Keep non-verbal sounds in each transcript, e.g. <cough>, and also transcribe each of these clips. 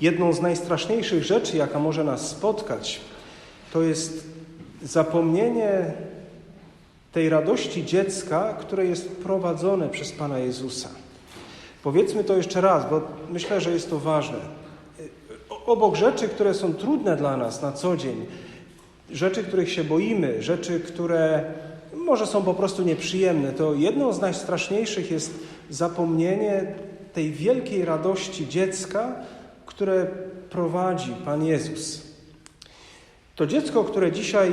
Jedną z najstraszniejszych rzeczy, jaka może nas spotkać, to jest zapomnienie tej radości dziecka, które jest prowadzone przez Pana Jezusa. Powiedzmy to jeszcze raz, bo myślę, że jest to ważne. Obok rzeczy, które są trudne dla nas na co dzień, rzeczy, których się boimy, rzeczy, które może są po prostu nieprzyjemne, to jedną z najstraszniejszych jest zapomnienie tej wielkiej radości dziecka, które prowadzi Pan Jezus. To dziecko, które dzisiaj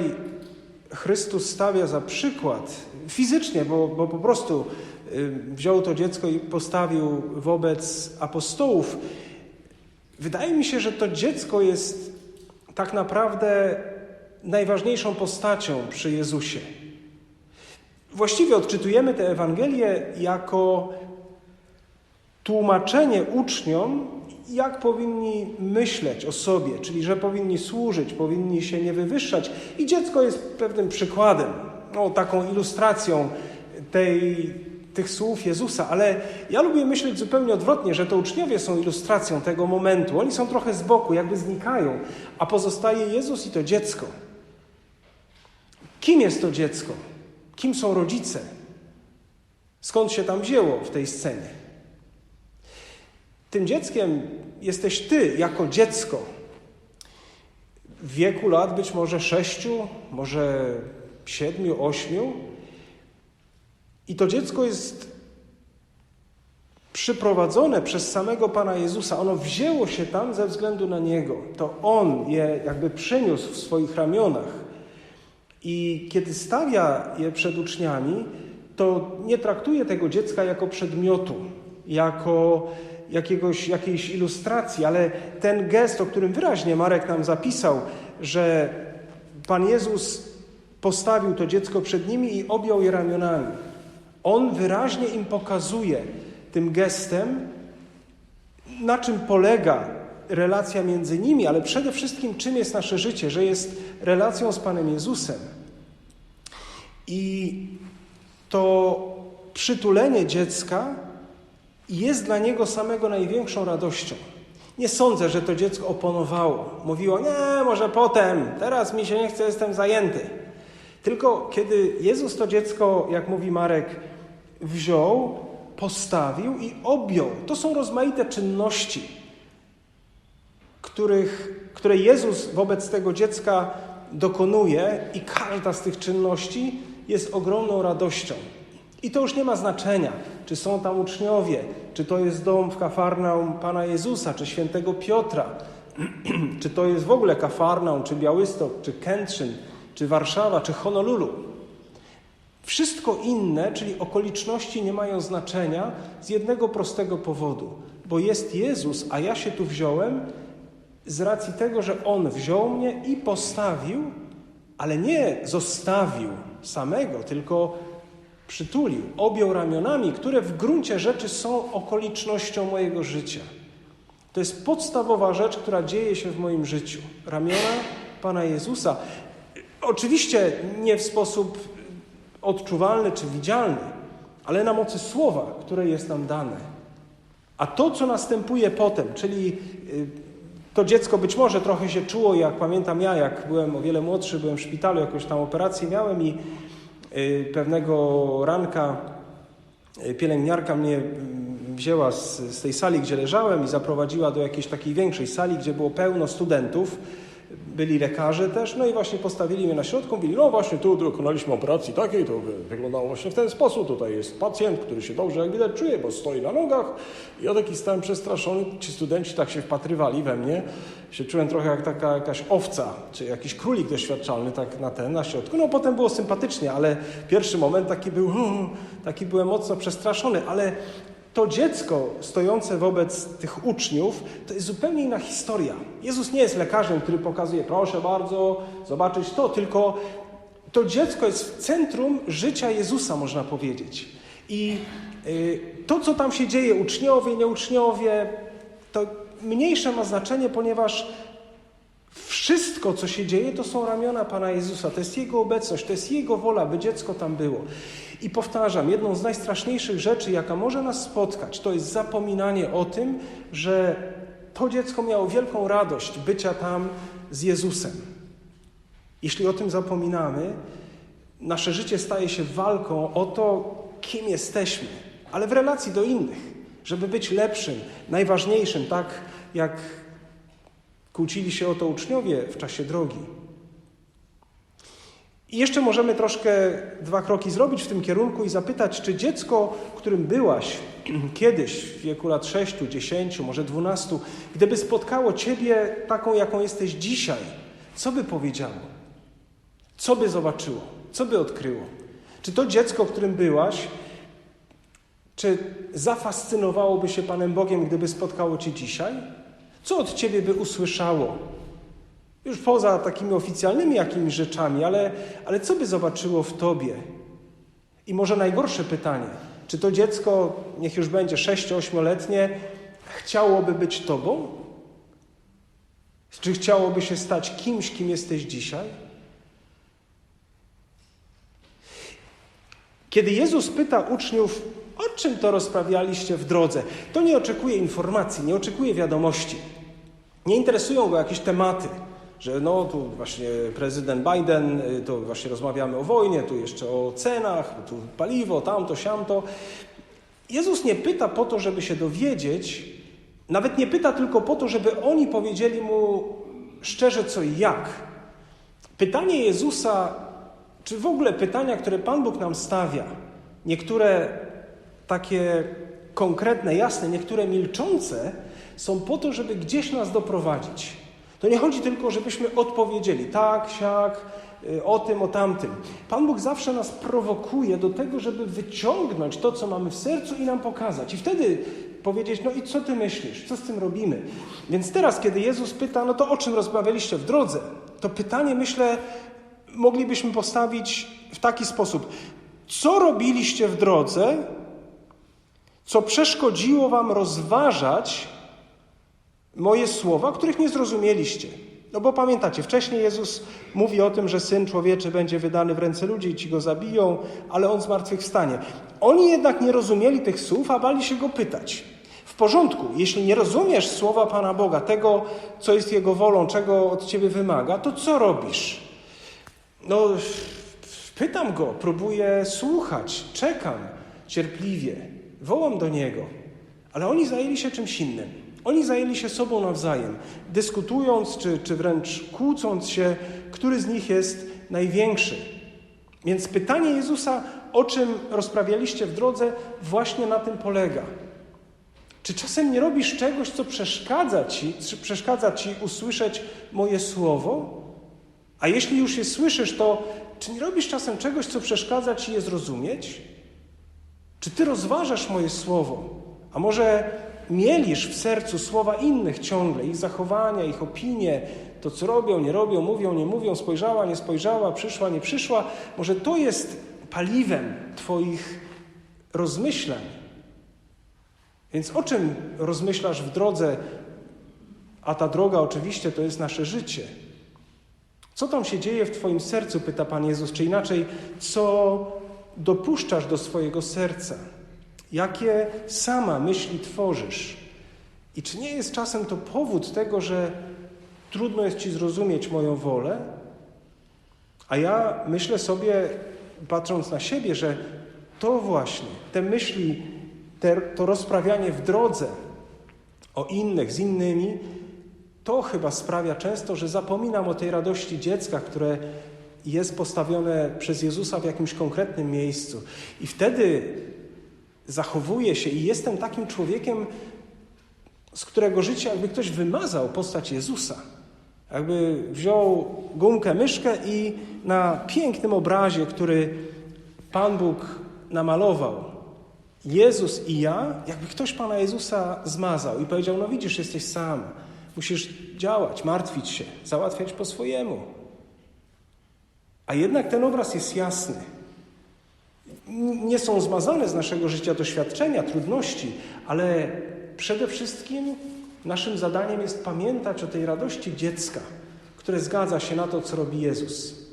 Chrystus stawia za przykład fizycznie, bo, bo po prostu wziął to dziecko i postawił wobec apostołów. Wydaje mi się, że to dziecko jest tak naprawdę najważniejszą postacią przy Jezusie. Właściwie odczytujemy tę Ewangelię jako tłumaczenie uczniom, jak powinni myśleć o sobie, czyli że powinni służyć, powinni się nie wywyższać. I dziecko jest pewnym przykładem, no, taką ilustracją tej, tych słów Jezusa, ale ja lubię myśleć zupełnie odwrotnie, że to uczniowie są ilustracją tego momentu. Oni są trochę z boku, jakby znikają, a pozostaje Jezus i to dziecko. Kim jest to dziecko? Kim są rodzice? Skąd się tam wzięło w tej scenie? Tym dzieckiem jesteś ty jako dziecko. W wieku lat być może sześciu, może siedmiu, ośmiu. I to dziecko jest przyprowadzone przez samego Pana Jezusa. Ono wzięło się tam ze względu na Niego. To On je jakby przyniósł w swoich ramionach. I kiedy stawia je przed uczniami, to nie traktuje tego dziecka jako przedmiotu, jako jakiegoś, jakiejś ilustracji, ale ten gest, o którym wyraźnie Marek nam zapisał, że Pan Jezus postawił to dziecko przed nimi i objął je ramionami. On wyraźnie im pokazuje tym gestem, na czym polega relacja między nimi, ale przede wszystkim czym jest nasze życie, że jest relacją z Panem Jezusem. I to przytulenie dziecka jest dla niego samego największą radością. Nie sądzę, że to dziecko oponowało. Mówiło, nie, może potem, teraz mi się nie chce, jestem zajęty. Tylko kiedy Jezus to dziecko, jak mówi Marek, wziął, postawił i objął. To są rozmaite czynności, których, które Jezus wobec tego dziecka dokonuje, i każda z tych czynności jest ogromną radością. I to już nie ma znaczenia, czy są tam uczniowie, czy to jest dom w Kafarnaum Pana Jezusa, czy świętego Piotra, <clears throat> czy to jest w ogóle Kafarnaum, czy Białystok, czy Kętrzyn, czy Warszawa, czy Honolulu. Wszystko inne, czyli okoliczności, nie mają znaczenia z jednego prostego powodu, bo jest Jezus, a ja się tu wziąłem z racji tego, że On wziął mnie i postawił, ale nie zostawił samego, tylko przytulił, objął ramionami, które w gruncie rzeczy są okolicznością mojego życia. To jest podstawowa rzecz, która dzieje się w moim życiu. Ramiona Pana Jezusa. Oczywiście nie w sposób odczuwalny czy widzialny, ale na mocy słowa, które jest nam dane. A to, co następuje potem, czyli to dziecko być może trochę się czuło, jak pamiętam ja, jak byłem o wiele młodszy, byłem w szpitalu, jakąś tam operację miałem i pewnego ranka pielęgniarka mnie wzięła z, z, tej sali, gdzie leżałem i zaprowadziła do jakiejś takiej większej sali, gdzie było pełno studentów. Byli lekarze też, no i właśnie postawili mnie na środku, mówili, no właśnie tu dokonaliśmy operacji takiej, to wyglądało właśnie w ten sposób, tutaj jest pacjent, który się dobrze, jak widać, czuje, bo stoi na nogach. I ja taki stałem przestraszony, ci studenci tak się wpatrywali we mnie, się czułem trochę jak taka jakaś owca, czy jakiś królik doświadczalny tak na ten, na środku. No potem było sympatycznie, ale pierwszy moment taki był, taki byłem mocno przestraszony, ale to dziecko stojące wobec tych uczniów to jest zupełnie inna historia. Jezus nie jest lekarzem, który pokazuje, proszę bardzo, zobaczyć to, tylko to dziecko jest w centrum życia Jezusa, można powiedzieć. I to, co tam się dzieje, uczniowie, nieuczniowie, to mniejsze ma znaczenie, ponieważ wszystko, co się dzieje, to są ramiona Pana Jezusa, to jest Jego obecność, to jest Jego wola, by dziecko tam było. I powtarzam, jedną z najstraszniejszych rzeczy, jaka może nas spotkać, to jest zapominanie o tym, że to dziecko miało wielką radość bycia tam z Jezusem. Jeśli o tym zapominamy, nasze życie staje się walką o to, kim jesteśmy, ale w relacji do innych, żeby być lepszym, najważniejszym, tak jak kłócili się o to uczniowie w czasie drogi. I jeszcze możemy troszkę dwa kroki zrobić w tym kierunku i zapytać, czy dziecko, którym byłaś <clears throat> kiedyś w wieku lat 6, 10, może 12, gdyby spotkało ciebie taką, jaką jesteś dzisiaj, co by powiedziało? Co by zobaczyło? Co by odkryło? Czy to dziecko, którym byłaś, czy zafascynowałoby się Panem Bogiem, gdyby spotkało cię dzisiaj? Co od ciebie by usłyszało? Już poza takimi oficjalnymi jakimiś rzeczami, ale, ale co by zobaczyło w tobie? I może najgorsze pytanie, czy to dziecko, niech już będzie 6-8-letnie, chciałoby być tobą? Czy chciałoby się stać kimś, kim jesteś dzisiaj? Kiedy Jezus pyta uczniów, o czym to rozprawialiście w drodze, to nie oczekuje informacji, nie oczekuje wiadomości. Nie interesują go jakieś tematy że no tu właśnie prezydent Biden, y, to właśnie rozmawiamy o wojnie, tu jeszcze o cenach, tu paliwo, tamto, siamto. Jezus nie pyta po to, żeby się dowiedzieć, nawet nie pyta tylko po to, żeby oni powiedzieli mu szczerze co i jak. Pytanie Jezusa, czy w ogóle pytania, które Pan Bóg nam stawia, niektóre takie konkretne, jasne, niektóre milczące, są po to, żeby gdzieś nas doprowadzić. To nie chodzi tylko, żebyśmy odpowiedzieli tak, siak, y, o tym, o tamtym. Pan Bóg zawsze nas prowokuje do tego, żeby wyciągnąć to, co mamy w sercu i nam pokazać. I wtedy powiedzieć, no i co ty myślisz, co z tym robimy? Więc teraz, kiedy Jezus pyta, no to o czym rozmawialiście w drodze? To pytanie, myślę, moglibyśmy postawić w taki sposób. Co robiliście w drodze, co przeszkodziło wam rozważać moje słowa, których nie zrozumieliście. No bo pamiętacie, wcześniej Jezus mówi o tym, że Syn Człowieczy będzie wydany w ręce ludzi i ci go zabiją, ale On zmartwychwstanie. Oni jednak nie rozumieli tych słów, a bali się Go pytać. W porządku, jeśli nie rozumiesz słowa Pana Boga, tego, co jest Jego wolą, czego od Ciebie wymaga, to co robisz? No, pytam Go, próbuję słuchać, czekam cierpliwie, wołam do Niego, ale oni zajęli się czymś innym. Oni zajęli się sobą nawzajem, dyskutując czy, czy wręcz kłócąc się, który z nich jest największy. Więc pytanie Jezusa, o czym rozprawialiście w drodze, właśnie na tym polega. Czy czasem nie robisz czegoś, co przeszkadza ci, przeszkadza ci usłyszeć moje słowo? A jeśli już je słyszysz, to czy nie robisz czasem czegoś, co przeszkadza ci je zrozumieć? Czy ty rozważasz moje słowo? A może mielisz w sercu słowa innych ciągle, ich zachowania, ich opinie, to co robią, nie robią, mówią, nie mówią, spojrzała, nie spojrzała, przyszła, nie przyszła, może to jest paliwem Twoich rozmyślań. Więc o czym rozmyślasz w drodze, a ta droga oczywiście to jest nasze życie? Co tam się dzieje w Twoim sercu, pyta Pan Jezus, czy inaczej, co dopuszczasz do swojego serca? Jakie sama myśli tworzysz? I czy nie jest czasem to powód tego, że trudno jest Ci zrozumieć moją wolę? A ja myślę sobie, patrząc na siebie, że to właśnie, te myśli, te, to rozprawianie w drodze o innych, z innymi, to chyba sprawia często, że zapominam o tej radości dziecka, które jest postawione przez Jezusa w jakimś konkretnym miejscu. I wtedy zachowuję się i jestem takim człowiekiem, z którego życia jakby ktoś wymazał postać Jezusa. Jakby wziął gumkę, myszkę i na pięknym obrazie, który Pan Bóg namalował, Jezus i ja, jakby ktoś Pana Jezusa zmazał i powiedział: No widzisz, jesteś sam, musisz działać, martwić się, załatwiać po swojemu. A jednak ten obraz jest jasny nie są zmazane z naszego życia doświadczenia, trudności, ale przede wszystkim naszym zadaniem jest pamiętać o tej radości dziecka, które zgadza się na to, co robi Jezus.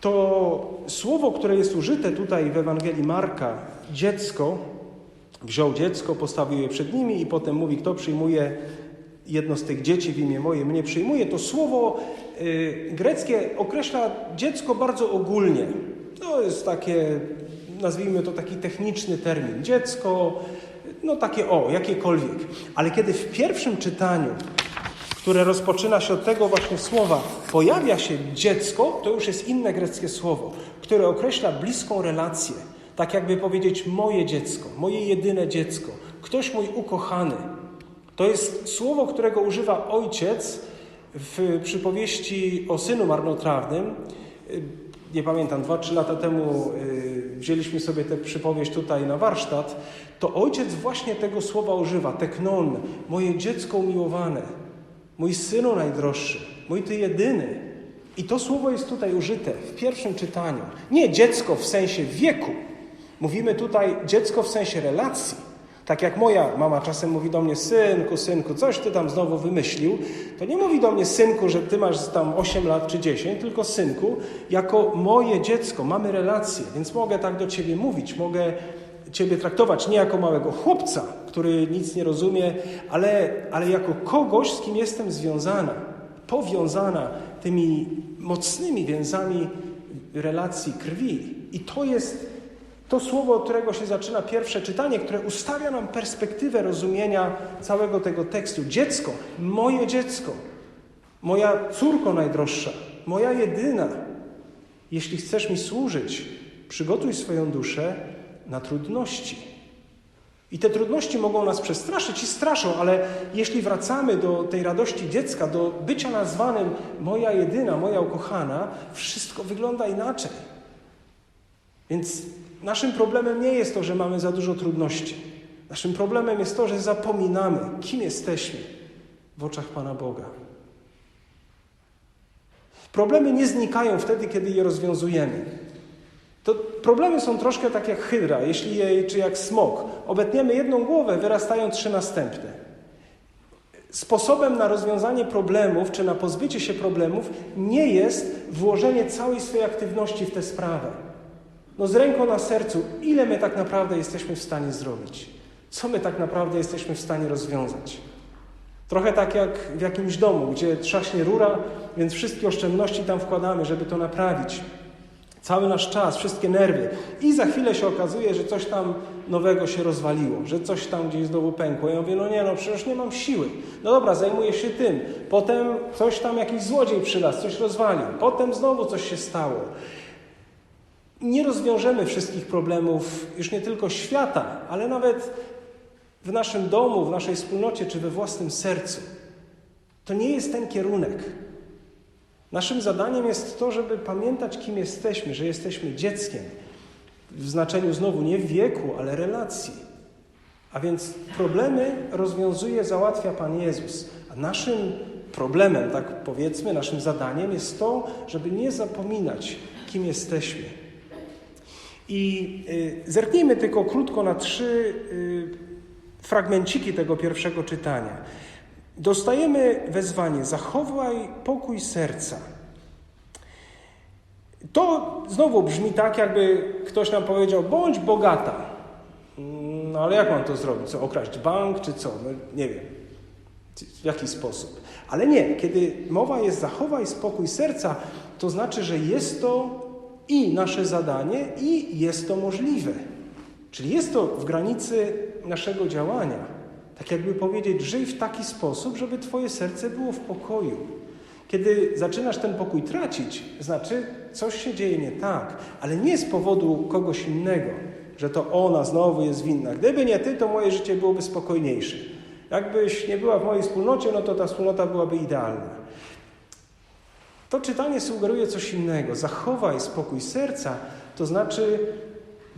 To słowo, które jest użyte tutaj w Ewangelii Marka, dziecko, Wziął dziecko, postawił je przed nimi i potem mówi, kto przyjmuje jedno z tych dzieci w imię moje, mnie przyjmuje. To słowo y, greckie określa dziecko bardzo ogólnie. To jest takie, nazwijmy to taki techniczny termin. Dziecko, no takie o, jakiekolwiek. Ale kiedy w pierwszym czytaniu, które rozpoczyna się od tego właśnie słowa, pojawia się dziecko, to już jest inne greckie słowo, które określa bliską relację. Tak jakby powiedzieć moje dziecko, moje jedyne dziecko, ktoś mój ukochany. To jest słowo, którego używa ojciec w przypowieści o synu marnotrawnym. Nie pamiętam, dwa, trzy lata temu y, wzięliśmy sobie tę przypowieść tutaj na warsztat. To ojciec właśnie tego słowa używa, teknon, moje dziecko umiłowane, mój synu najdroższy, mój ty jedyny. I to słowo jest tutaj użyte w pierwszym czytaniu. Nie dziecko w sensie wieku. Mówimy tutaj dziecko w sensie relacji. Tak jak moja mama czasem mówi do mnie, synku, synku, coś ty tam znowu wymyślił, to nie mówi do mnie, synku, że ty masz tam 8 lat czy 10, tylko synku, jako moje dziecko, mamy relację, więc mogę tak do ciebie mówić, mogę ciebie traktować nie jako małego chłopca, który nic nie rozumie, ale, ale jako kogoś, z kim jestem związana, powiązana tymi mocnymi więzami relacji krwi. I to jest to słowo, od którego się zaczyna pierwsze czytanie, które ustawia nam perspektywę rozumienia całego tego tekstu. Dziecko, moje dziecko, moja córko najdroższa, moja jedyna. Jeśli chcesz mi służyć, przygotuj swoją duszę na trudności. I te trudności mogą nas przestraszyć i straszą, ale jeśli wracamy do tej radości dziecka, do bycia nazwanym moja jedyna, moja ukochana, wszystko wygląda inaczej. Więc Naszym problemem nie jest to, że mamy za dużo trudności. Naszym problemem jest to, że zapominamy, kim jesteśmy w oczach Pana Boga. Problemy nie znikają wtedy, kiedy je rozwiązujemy. To problemy są troszkę tak jak hydra, jeśli jej, czy jak smok. Obetniemy jedną głowę, wyrastają trzy następne. Sposobem na rozwiązanie problemów, czy na pozbycie się problemów, nie jest włożenie całej swojej aktywności w tę sprawę. No z ręką na sercu, ile my tak naprawdę jesteśmy w stanie zrobić? Co my tak naprawdę jesteśmy w stanie rozwiązać? Trochę tak jak w jakimś domu, gdzie trzaśnie rura, więc wszystkie oszczędności tam wkładamy, żeby to naprawić. Cały nasz czas, wszystkie nerwy. I za chwilę się okazuje, że coś tam nowego się rozwaliło, że coś tam gdzieś znowu pękło. Ja mówię, no nie, no przecież nie mam siły. No dobra, zajmuję się tym. Potem coś tam, jakiś złodziej przylazł, coś rozwalił. Potem znowu coś się stało nie rozwiążemy wszystkich problemów już nie tylko świata, ale nawet w naszym domu, w naszej wspólnocie czy we własnym sercu. To nie jest ten kierunek. Naszym zadaniem jest to, żeby pamiętać, kim jesteśmy, że jesteśmy dzieckiem. W znaczeniu znowu nie wieku, ale relacji. A więc problemy rozwiązuje, załatwia Pan Jezus. A naszym problemem, tak powiedzmy, naszym zadaniem jest to, żeby nie zapominać, kim jesteśmy. I y, zerknijmy tylko krótko na trzy y, fragmenciki tego pierwszego czytania. Dostajemy wezwanie: zachowaj pokój serca. To znowu brzmi tak, jakby ktoś nam powiedział: bądź bogata. No ale jak mam to zrobić? Co, okraść bank czy co? No, nie wiem. W jaki sposób? Ale nie, kiedy mowa jest zachowaj spokój serca, to znaczy, że jest to i nasze zadanie, i jest to możliwe. Czyli jest to w granicy naszego działania. Tak jakby powiedzieć, żyj w taki sposób, żeby Twoje serce było w pokoju. Kiedy zaczynasz ten pokój tracić, znaczy coś się dzieje nie tak, ale nie z powodu kogoś innego, że to ona znowu jest winna. Gdyby nie ty, to moje życie byłoby spokojniejsze. Jakbyś nie była w mojej wspólnocie, no to ta wspólnota byłaby idealna. To czytanie sugeruje coś innego. Zachowaj spokój serca, to znaczy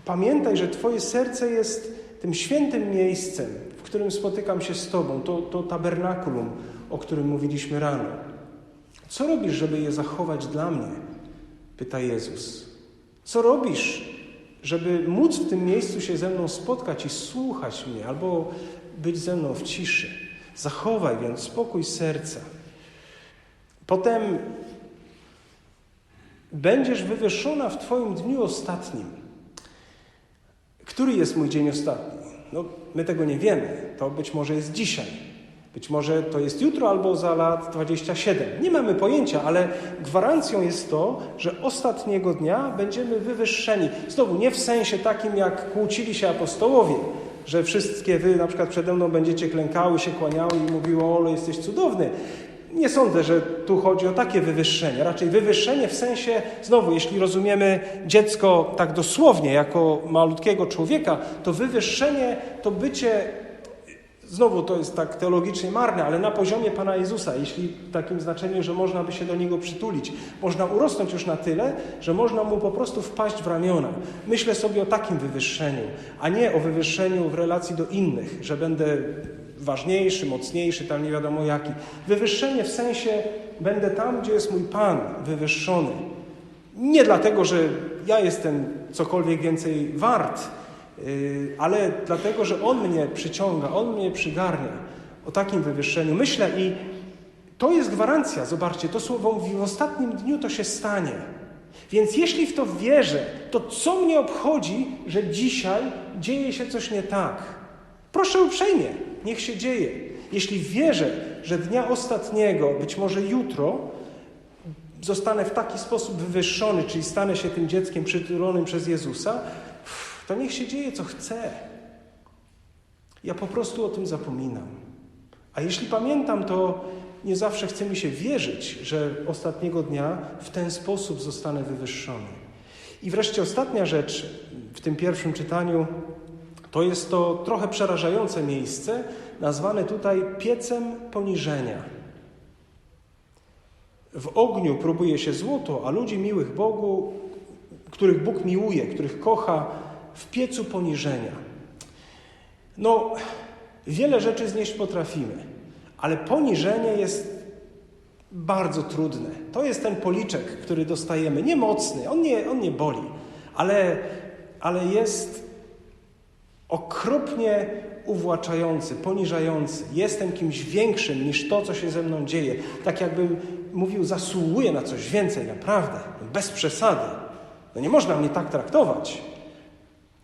pamiętaj, że Twoje serce jest tym świętym miejscem, w którym spotykam się z Tobą, to, to tabernakulum, o którym mówiliśmy rano. Co robisz, żeby je zachować dla mnie? Pyta Jezus. Co robisz, żeby móc w tym miejscu się ze mną spotkać i słuchać mnie, albo być ze mną w ciszy? Zachowaj więc spokój serca. Potem Będziesz wywyższona w Twoim dniu ostatnim. Który jest mój dzień ostatni? No, my tego nie wiemy. To być może jest dzisiaj. Być może to jest jutro albo za lat 27. Nie mamy pojęcia, ale gwarancją jest to, że ostatniego dnia będziemy wywyższeni. Znowu nie w sensie takim, jak kłócili się apostołowie, że wszystkie wy na przykład przede mną będziecie klękały, się kłaniały i mówiło, ole, jesteś cudowny. Nie sądzę, że tu chodzi o takie wywyższenie. Raczej wywyższenie w sensie, znowu, jeśli rozumiemy dziecko tak dosłownie, jako malutkiego człowieka, to wywyższenie to bycie, znowu to jest tak teologicznie marne, ale na poziomie Pana Jezusa, jeśli w takim znaczeniu, że można by się do Niego przytulić. Można urosnąć już na tyle, że można Mu po prostu wpaść w ramiona. Myślę sobie o takim wywyższeniu, a nie o wywyższeniu w relacji do innych, że będę ważniejszy, mocniejszy, tam nie wiadomo jaki. Wywyższenie w sensie będę tam, gdzie jest mój Pan wywyższony. Nie dlatego, że ja jestem cokolwiek więcej wart, ale dlatego, że On mnie przyciąga, On mnie przygarnia. O takim wywyższeniu myślę i to jest gwarancja. Zobaczcie, to słowo mówi, w ostatnim dniu to się stanie. Więc jeśli w to wierzę, to co mnie obchodzi, że dzisiaj dzieje się coś nie tak? Proszę uprzejmie, niech się dzieje. Jeśli wierzę, że dnia ostatniego, być może jutro, zostanę w taki sposób wywyższony, czyli stanę się tym dzieckiem przytulonym przez Jezusa, to niech się dzieje, co chce. Ja po prostu o tym zapominam. A jeśli pamiętam, to nie zawsze chce mi się wierzyć, że ostatniego dnia w ten sposób zostanę wywyższony. I wreszcie ostatnia rzecz w tym pierwszym czytaniu to jest to trochę przerażające miejsce, nazwane tutaj piecem poniżenia. W ogniu próbuje się złoto, a ludzi miłych Bogu, których Bóg miłuje, których kocha, w piecu poniżenia. No, wiele rzeczy znieść potrafimy, ale poniżenie jest bardzo trudne. To jest ten policzek, który dostajemy. Niemocny, on nie, on nie boli, ale, ale jest okropnie uwłaczający, poniżający. Jestem kimś większym niż to, co się ze mną dzieje. Tak jakbym mówił, zasługuję na coś więcej, naprawdę, bez przesady. No nie można mnie tak traktować.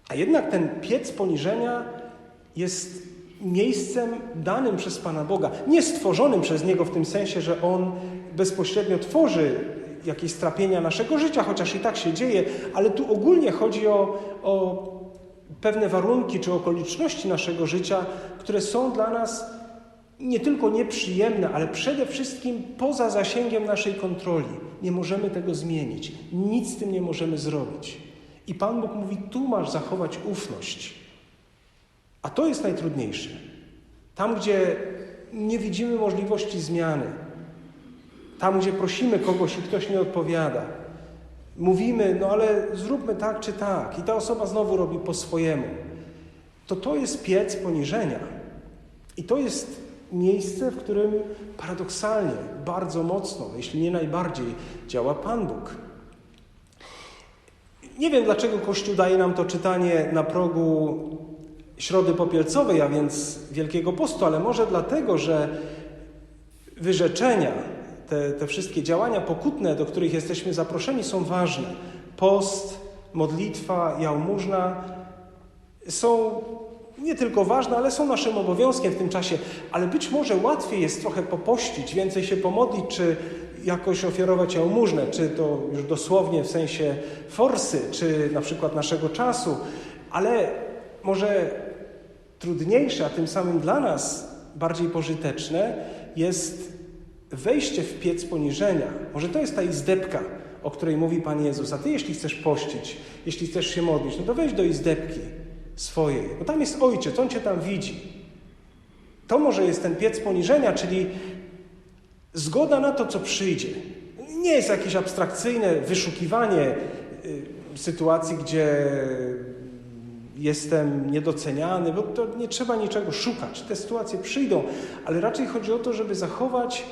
A jednak ten piec poniżenia jest miejscem danym przez Pana Boga, nie stworzonym przez Niego w tym sensie, że On bezpośrednio tworzy jakieś strapienia naszego życia, chociaż i tak się dzieje, ale tu ogólnie chodzi o, o pewne warunki czy okoliczności naszego życia, które są dla nas nie tylko nieprzyjemne, ale przede wszystkim poza zasięgiem naszej kontroli. Nie możemy tego zmienić, nic z tym nie możemy zrobić. I Pan Bóg mówi: Tu masz zachować ufność. A to jest najtrudniejsze. Tam, gdzie nie widzimy możliwości zmiany, tam, gdzie prosimy kogoś i ktoś nie odpowiada, mówimy, no ale zróbmy tak czy tak, i ta osoba znowu robi po swojemu, to to jest piec poniżenia. I to jest miejsce, w którym paradoksalnie, bardzo mocno, jeśli nie najbardziej, działa Pan Bóg. Nie wiem, dlaczego Kościół daje nam to czytanie na progu Środy Popielcowej, a więc Wielkiego Postu, ale może dlatego, że wyrzeczenia, te, te wszystkie działania pokutne, do których jesteśmy zaproszeni, są ważne. Post, modlitwa, jałmużna są nie tylko ważne, ale są naszym obowiązkiem w tym czasie. Ale być może łatwiej jest trochę popościć, więcej się pomodlić, czy jakoś ofiarować jałmużnę, czy to już dosłownie w sensie forsy, czy na przykład naszego czasu. Ale może trudniejsze, a tym samym dla nas bardziej pożyteczne jest wejście w piec poniżenia. Może to jest ta izdebka, o której mówi Pan Jezus. A Ty, jeśli chcesz pościć, jeśli chcesz się modlić, no to wejdź do izdebki swojej. Bo tam jest Ojciec, On Cię tam widzi. To może jest ten piec poniżenia, czyli zgoda na to, co przyjdzie. Nie jest jakieś abstrakcyjne wyszukiwanie y, sytuacji, gdzie jestem niedoceniany, bo to nie trzeba niczego szukać. Te sytuacje przyjdą, ale raczej chodzi o to, żeby zachować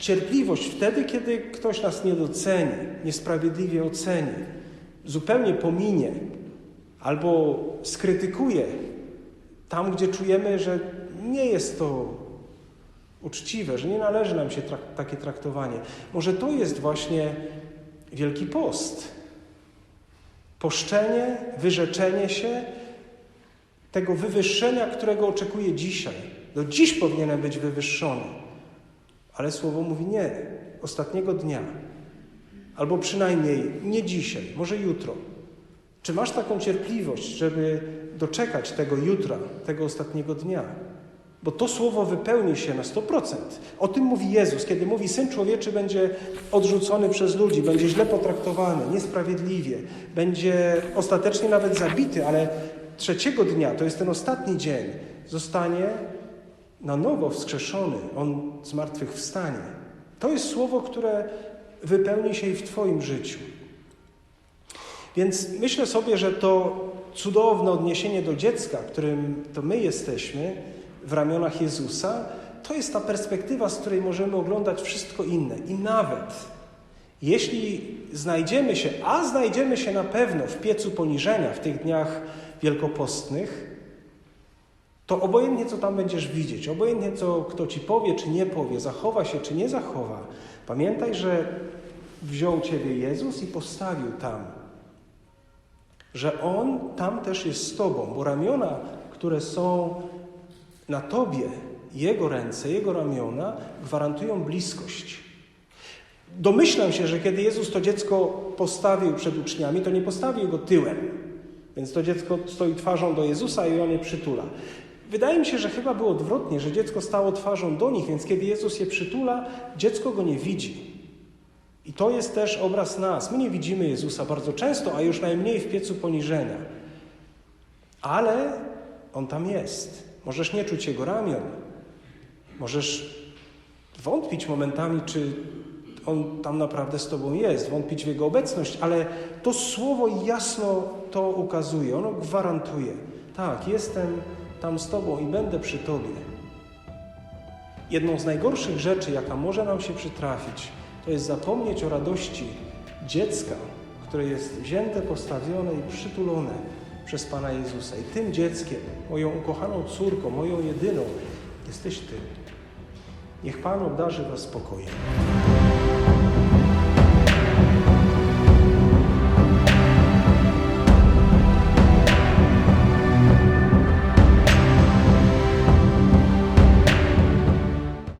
cierpliwość wtedy, kiedy ktoś nas nie doceni, niesprawiedliwie oceni, zupełnie pominie albo skrytykuje tam, gdzie czujemy, że nie jest to uczciwe, że nie należy nam się trak takie traktowanie. Może to jest właśnie Wielki Post. Poszczenie, wyrzeczenie się tego wywyższenia, którego oczekuje dzisiaj. Do dziś powinienem być wywyższony. Ale słowo mówi nie, ostatniego dnia. Albo przynajmniej nie dzisiaj, może jutro. Czy masz taką cierpliwość, żeby doczekać tego jutra, tego ostatniego dnia? Bo to słowo wypełni się na 100%. O tym mówi Jezus, kiedy mówi: Syn człowieczy będzie odrzucony przez ludzi, będzie źle potraktowany, niesprawiedliwie, będzie ostatecznie nawet zabity, ale trzeciego dnia, to jest ten ostatni dzień, zostanie na nowo wskrzeszony. On z martwych wstanie. To jest słowo, które wypełni się i w Twoim życiu. Więc myślę sobie, że to cudowne odniesienie do dziecka, którym to my jesteśmy w ramionach Jezusa, to jest ta perspektywa, z której możemy oglądać wszystko inne. I nawet jeśli znajdziemy się, a znajdziemy się na pewno w piecu poniżenia w tych dniach wielkopostnych, to obojętnie co tam będziesz widzieć, obojętnie co kto ci powie czy nie powie, zachowa się czy nie zachowa, pamiętaj, że wziął ciebie Jezus i postawił tam że On tam też jest z Tobą, bo ramiona, które są na Tobie, Jego ręce, Jego ramiona, gwarantują bliskość. Domyślam się, że kiedy Jezus to dziecko postawił przed uczniami, to nie postawił go tyłem, więc to dziecko stoi twarzą do Jezusa i on je przytula. Wydaje mi się, że chyba było odwrotnie, że dziecko stało twarzą do nich, więc kiedy Jezus je przytula, dziecko go nie widzi. I to jest też obraz nas. My nie widzimy Jezusa bardzo często, a już najmniej w piecu poniżenia. Ale On tam jest. Możesz nie czuć Jego ramion. Możesz wątpić momentami, czy On tam naprawdę z Tobą jest, wątpić w Jego obecność, ale to słowo jasno to ukazuje. Ono gwarantuje. Tak, jestem tam z Tobą i będę przy Tobie. Jedną z najgorszych rzeczy, jaka może nam się przytrafić, to jest zapomnieć o radości dziecka, które jest wzięte, postawione i przytulone przez Pana Jezusa. I tym dzieckiem, moją ukochaną córką, moją jedyną, jesteś Ty. Niech Pan obdarzy Was spokojem.